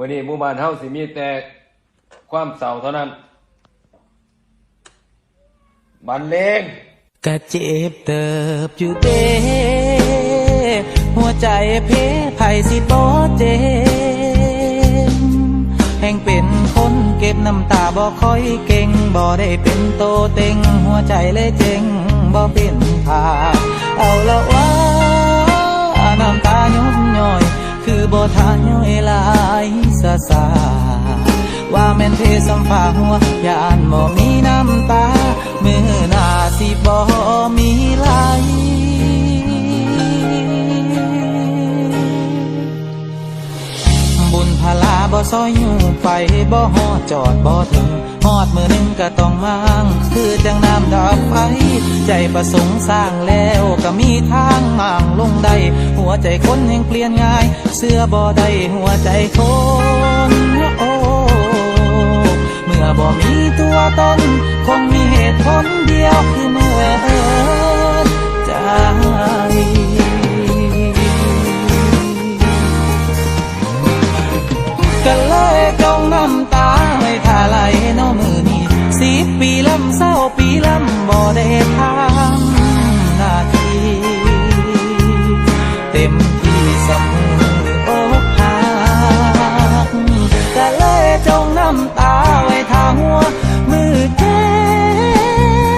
มื่อนี้หมู่บ้านเฮาสิมีแต่ความเศร้าเท่านั้นบรรเลงกะเจ็บเติบอยู่เด้หัวใจเพไผสิบ่เจ็บแห่งเป็นคนเก็บน้ำตาบ่ค่อยเก่งบ่ได้เป็นโตเต็ง หัวใจเลยเจ็งบ่เป็นผาเบ่ทานย่อยลายซาซาว่าแม่นเทสัมภาหัวยานบ่มีน้ำตา มือหน้าสิบ่มีไหลบุญพลาบ่ซอยอยู่ไปบ่ฮอดจอดบ่ถึงฮอดมือหนึ่งก็ต้องมาง คือจังน้ำดับไฟ ใจประสงค์สร้างแล้วก็มีทางม่างลงได้ หัวใจคนแห่งเปลี่ยนง่าย เสื้อบ่ได้หัวใจคนโอ้เมื่อบ่มีตัวตน คงมีเหตุผลเดียวคือเมื่อใจก็เลยจงน้ำตา ปีลำเศร้าปีลำบ่ได้ทำหน้าที่เต็มที่สมืออกหักก็เลยจงน้ำตาไว้ทาหัว มือเจ็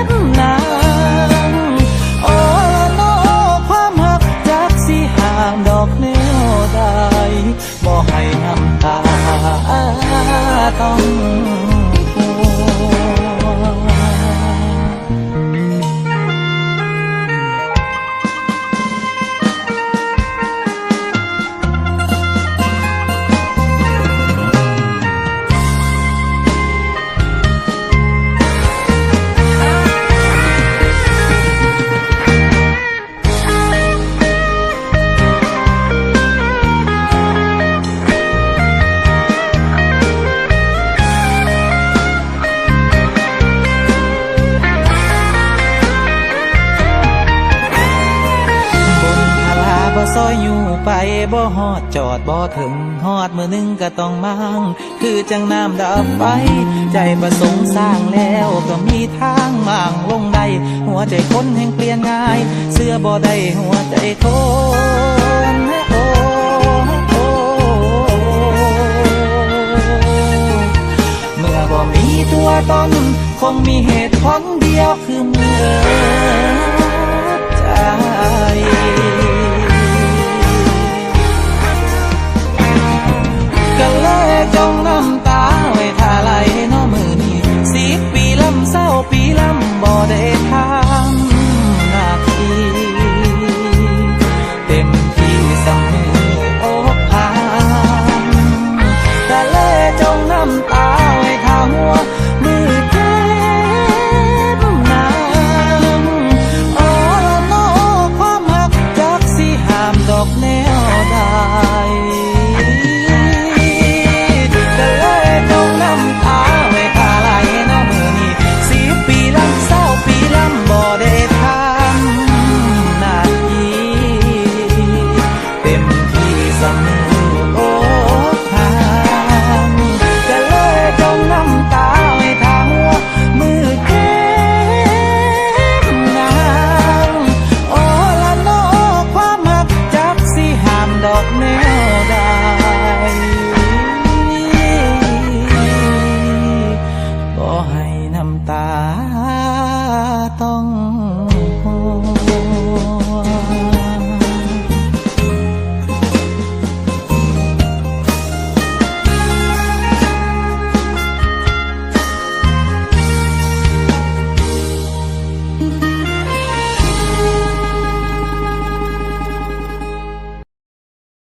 บนางโอ้โนความหักจักสิห่างดอกแนวใดบ่ให้น้ำตาต้อง ซอยอยู่ไปบ่ฮอดจอดบ่ถึงฮอดมือนึงก็ต้องมางคือจังน้ำดับไฟใจประสงค์สร้างแล้วก็มีทางมั่างลงได้หัวใจคนแห่งเปลี่ยนง่าย เสื้อบ่ได้หัวใจคนโอ้โอ้เมื่อบ่มีตัวตนคงมีเหตุผลเดียวคือเมื่อใจำบ่